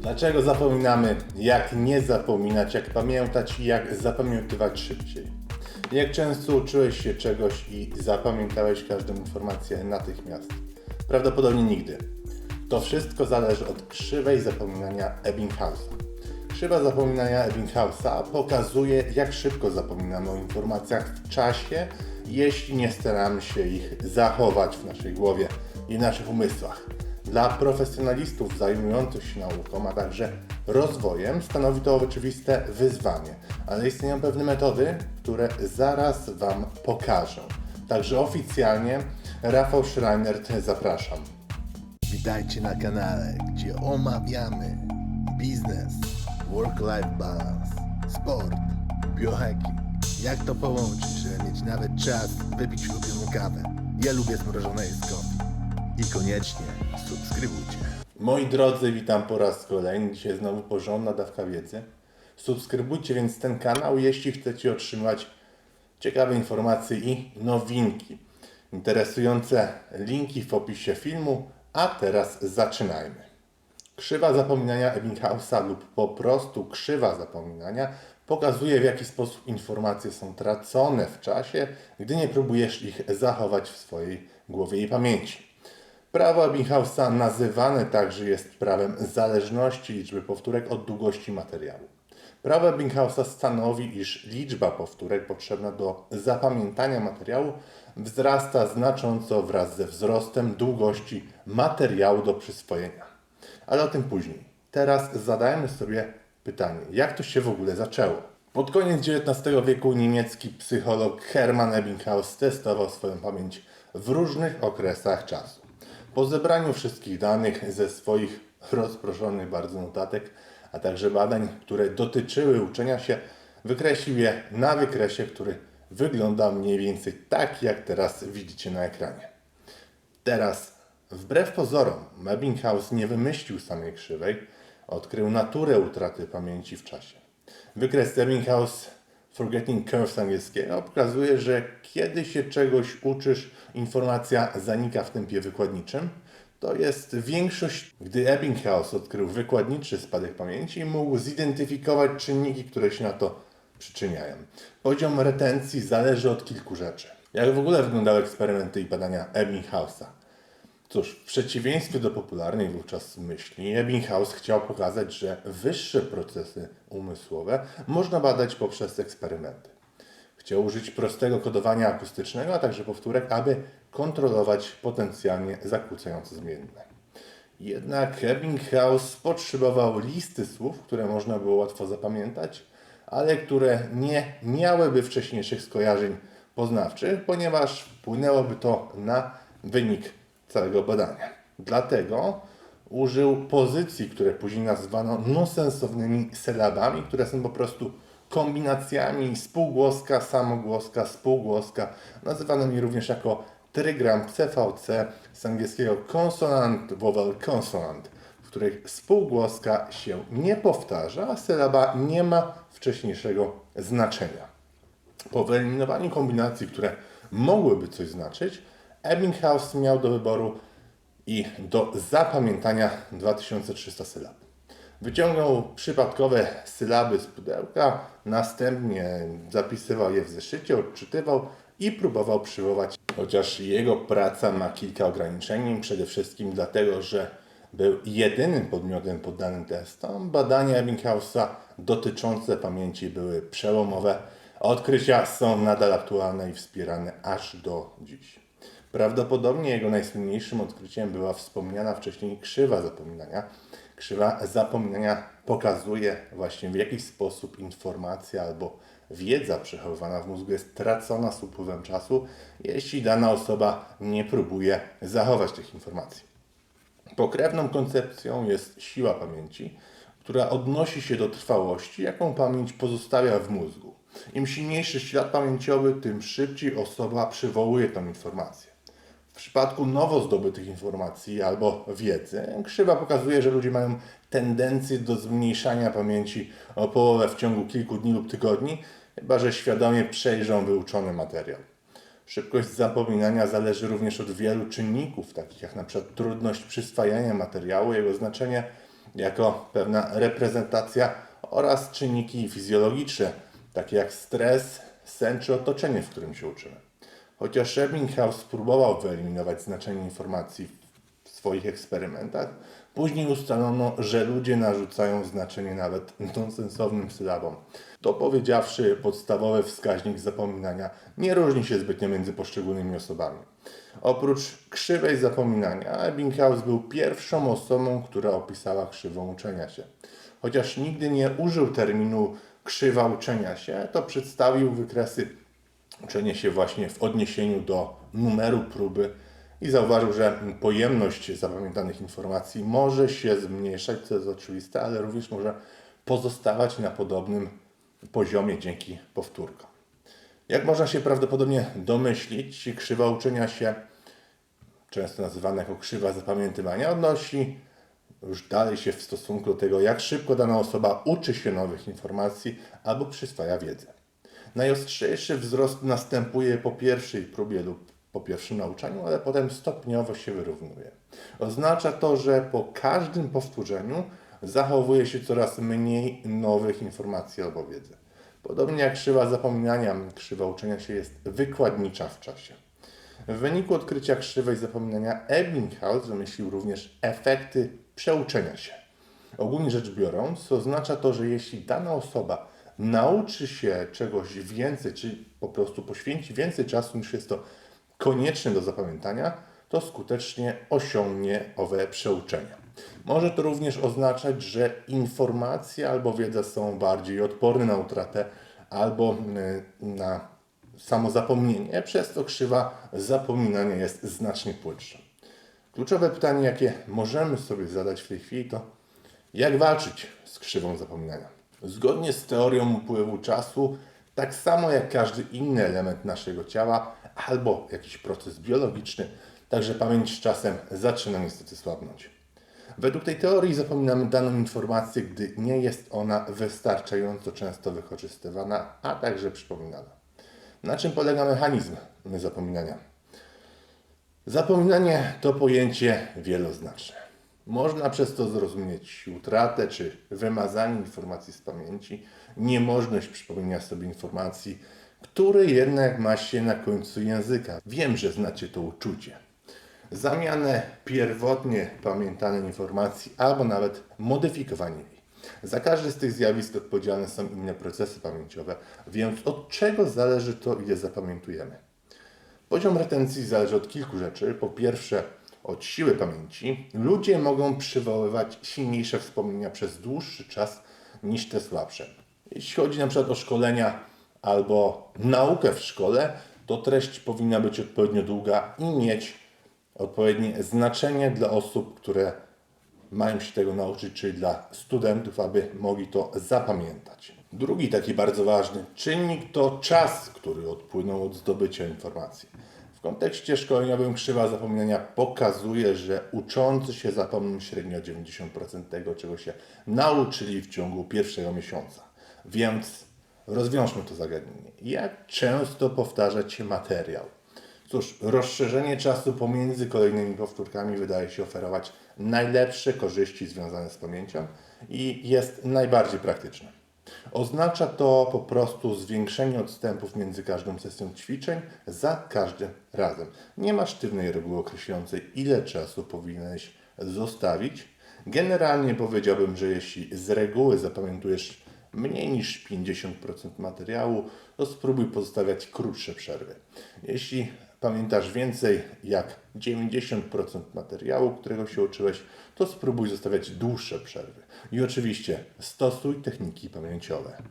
Dlaczego zapominamy? Jak nie zapominać? Jak pamiętać jak zapamiętywać szybciej? Jak często uczyłeś się czegoś i zapamiętałeś każdą informację natychmiast? Prawdopodobnie nigdy. To wszystko zależy od krzywej zapominania Ebbinghausa. Krzywa zapominania Ebbinghausa pokazuje, jak szybko zapominamy o informacjach w czasie, jeśli nie staramy się ich zachować w naszej głowie i w naszych umysłach. Dla profesjonalistów zajmujących się nauką, a także rozwojem stanowi to oczywiste wyzwanie, ale istnieją pewne metody, które zaraz Wam pokażę. Także oficjalnie Rafał Schreinert zapraszam. Witajcie na kanale, gdzie omawiamy biznes, work-life balance, sport, biohacking. Jak to połączyć, żeby mieć nawet czas wypić ulubioną kawę? Ja lubię zmrożone jest I koniecznie subskrybujcie. Moi drodzy, witam po raz kolejny. Dzisiaj znowu porządna dawka wiedzy. Subskrybujcie więc ten kanał, jeśli chcecie otrzymywać ciekawe informacje i nowinki. Interesujące linki w opisie filmu, a teraz zaczynajmy. Krzywa zapominania Ebbinghausa lub po prostu krzywa zapominania pokazuje w jaki sposób informacje są tracone w czasie, gdy nie próbujesz ich zachować w swojej głowie i pamięci. Prawo Ebbinghausa nazywane także jest prawem zależności liczby powtórek od długości materiału. Prawo Ebbinghausa stanowi, iż liczba powtórek potrzebna do zapamiętania materiału wzrasta znacząco wraz ze wzrostem długości materiału do przyswojenia. Ale o tym później. Teraz zadajmy sobie pytanie, jak to się w ogóle zaczęło? Pod koniec XIX wieku niemiecki psycholog Hermann Ebbinghaus testował swoją pamięć w różnych okresach czasu. Po zebraniu wszystkich danych ze swoich rozproszonych bardzo notatek, a także badań, które dotyczyły uczenia się, wykreślił je na wykresie, który wygląda mniej więcej tak, jak teraz widzicie na ekranie. Teraz, wbrew pozorom, Ebbinghaus nie wymyślił samej krzywej, odkrył naturę utraty pamięci w czasie. Wykres Ebbinghaus Forgetting Curve angielskiego pokazuje, że kiedy się czegoś uczysz, informacja zanika w tempie wykładniczym. To jest większość, gdy Ebbinghaus odkrył wykładniczy spadek pamięci, mógł zidentyfikować czynniki, które się na to przyczyniają. Poziom retencji zależy od kilku rzeczy. Jak w ogóle wyglądały eksperymenty i badania Ebbinghausa? Cóż, w przeciwieństwie do popularnej wówczas myśli, Ebbinghaus chciał pokazać, że wyższe procesy umysłowe można badać poprzez eksperymenty. Chciał użyć prostego kodowania akustycznego, a także powtórek, aby kontrolować potencjalnie zakłócające zmienne. Jednak Ebbinghaus potrzebował listy słów, które można było łatwo zapamiętać, ale które nie miałyby wcześniejszych skojarzeń poznawczych, ponieważ wpłynęłoby to na wynik całego badania. Dlatego użył pozycji, które później nazwano nonsensownymi sylabami, które są po prostu kombinacjami spółgłoska, samogłoska, spółgłoska, nazywanymi również jako trygram CVC z angielskiego consonant, vowel consonant, w których spółgłoska się nie powtarza, a sylaba nie ma wcześniejszego znaczenia. Po wyeliminowaniu kombinacji, które mogłyby coś znaczyć, Ebbinghaus miał do wyboru i do zapamiętania 2300 sylab. Wyciągnął przypadkowe sylaby z pudełka, następnie zapisywał je w zeszycie, odczytywał i próbował przywołać. Chociaż jego praca ma kilka ograniczeń, przede wszystkim dlatego, że był jedynym podmiotem poddanym testom, badania Ebbinghausa dotyczące pamięci były przełomowe, odkrycia są nadal aktualne i wspierane aż do dziś. Prawdopodobnie jego najsłynniejszym odkryciem była wspomniana wcześniej krzywa zapominania. Krzywa zapominania pokazuje właśnie w jaki sposób informacja albo wiedza przechowywana w mózgu jest tracona z upływem czasu, jeśli dana osoba nie próbuje zachować tych informacji. Pokrewną koncepcją jest siła pamięci, która odnosi się do trwałości, jaką pamięć pozostawia w mózgu. Im silniejszy ślad pamięciowy, tym szybciej osoba przywołuje tą informację. W przypadku nowo zdobytych informacji albo wiedzy, krzywa pokazuje, że ludzie mają tendencję do zmniejszania pamięci o połowę w ciągu kilku dni lub tygodni, chyba że świadomie przejrzą wyuczony materiał. Szybkość zapominania zależy również od wielu czynników, takich jak przykład trudność przyswajania materiału, jego znaczenie jako pewna reprezentacja oraz czynniki fizjologiczne, takie jak stres, sen czy otoczenie, w którym się uczymy. Chociaż Ebbinghaus próbował wyeliminować znaczenie informacji w swoich eksperymentach, później ustalono, że ludzie narzucają znaczenie nawet nonsensownym sylabom. To powiedziawszy, podstawowy wskaźnik zapominania nie różni się zbytnio między poszczególnymi osobami. Oprócz krzywej zapominania, Ebbinghaus był pierwszą osobą, która opisała krzywą uczenia się. Chociaż nigdy nie użył terminu krzywa uczenia się, to przedstawił wykresy uczenie się właśnie w odniesieniu do numeru próby i zauważył, że pojemność zapamiętanych informacji może się zmniejszać, co jest oczywiste, ale również może pozostawać na podobnym poziomie dzięki powtórkom. Jak można się prawdopodobnie domyślić, krzywa uczenia się, często nazywana jako krzywa zapamiętywania, odnosi już dalej się w stosunku do tego, jak szybko dana osoba uczy się nowych informacji albo przyswaja wiedzę. Najostrzejszy wzrost następuje po pierwszej próbie lub po pierwszym nauczaniu, ale potem stopniowo się wyrównuje. Oznacza to, że po każdym powtórzeniu zachowuje się coraz mniej nowych informacji albo wiedzy. Podobnie jak krzywa zapominania, krzywa uczenia się jest wykładnicza w czasie. W wyniku odkrycia krzywej zapominania Ebbinghaus wymyślił również efekty przeuczenia się. Ogólnie rzecz biorąc, oznacza to, że jeśli dana osoba nauczy się czegoś więcej, czy po prostu poświęci więcej czasu niż jest to konieczne do zapamiętania, to skutecznie osiągnie owe przeuczenie. Może to również oznaczać, że informacje albo wiedza są bardziej odporne na utratę, albo y, na samo zapomnienie, przez co krzywa zapominania jest znacznie płytsza. Kluczowe pytanie, jakie możemy sobie zadać w tej chwili, to jak walczyć z krzywą zapominania? Zgodnie z teorią upływu czasu, tak samo jak każdy inny element naszego ciała albo jakiś proces biologiczny, także pamięć z czasem zaczyna niestety słabnąć. Według tej teorii zapominamy daną informację, gdy nie jest ona wystarczająco często wykorzystywana, a także przypominana. Na czym polega mechanizm zapominania? Zapominanie to pojęcie wieloznaczne. Można przez to zrozumieć utratę czy wymazanie informacji z pamięci, niemożność przypomnienia sobie informacji, które jednak ma się na końcu języka. Wiem, że znacie to uczucie. Zamianę pierwotnie pamiętanej informacji albo nawet modyfikowanie jej. Za każde z tych zjawisk odpowiedzialne są inne procesy pamięciowe, więc od czego zależy to, ile zapamiętujemy? Poziom retencji zależy od kilku rzeczy. Po pierwsze, od siły pamięci. Ludzie mogą przywoływać silniejsze wspomnienia przez dłuższy czas niż te słabsze. Jeśli chodzi na przykład o szkolenia albo naukę w szkole, to treść powinna być odpowiednio długa i mieć odpowiednie znaczenie dla osób, które mają się tego nauczyć, czyli dla studentów, aby mogli to zapamiętać. Drugi taki bardzo ważny czynnik to czas, który odpłynął od zdobycia informacji. W kontekście szkoleniowym krzywa zapominania pokazuje, że uczący się zapomną średnio 90% tego, czego się nauczyli w ciągu pierwszego miesiąca. Więc rozwiążmy to zagadnienie. Jak często powtarzać się materiał? Cóż, rozszerzenie czasu pomiędzy kolejnymi powtórkami wydaje się oferować najlepsze korzyści związane z pamięcią i jest najbardziej praktyczne. Oznacza to po prostu zwiększenie odstępów między każdą sesją ćwiczeń za każdym razem. Nie ma sztywnej reguły określającej, ile czasu powinieneś zostawić. Generalnie powiedziałbym, że jeśli z reguły zapamiętujesz mniej niż 50% materiału, to spróbuj pozostawiać krótsze przerwy. Jeśli pamiętasz więcej jak 90% materiału, którego się uczyłeś, to spróbuj zostawiać dłuższe przerwy. I oczywiście stosuj techniki pamięciowe.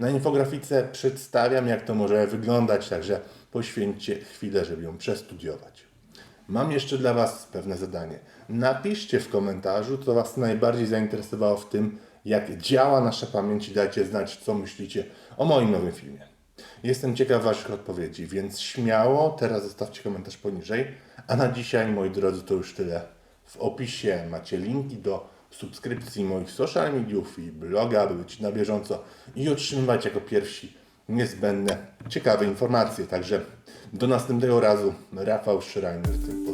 Na infografice przedstawiam, jak to może wyglądać, także poświęćcie chwilę, żeby ją przestudiować. Mam jeszcze dla Was pewne zadanie. Napiszcie w komentarzu, co Was najbardziej zainteresowało w tym, jak działa nasza pamięć i dajcie znać, co myślicie o moim nowym filmie. Jestem ciekaw Waszych odpowiedzi, więc śmiało teraz zostawcie komentarz poniżej. A na dzisiaj, moi drodzy, to już tyle. W opisie macie linki do subskrypcji moich social mediów i bloga, aby być na bieżąco i otrzymywać jako pierwsi niezbędne, ciekawe informacje. Także do następnego razu. Rafał Schreiner, tym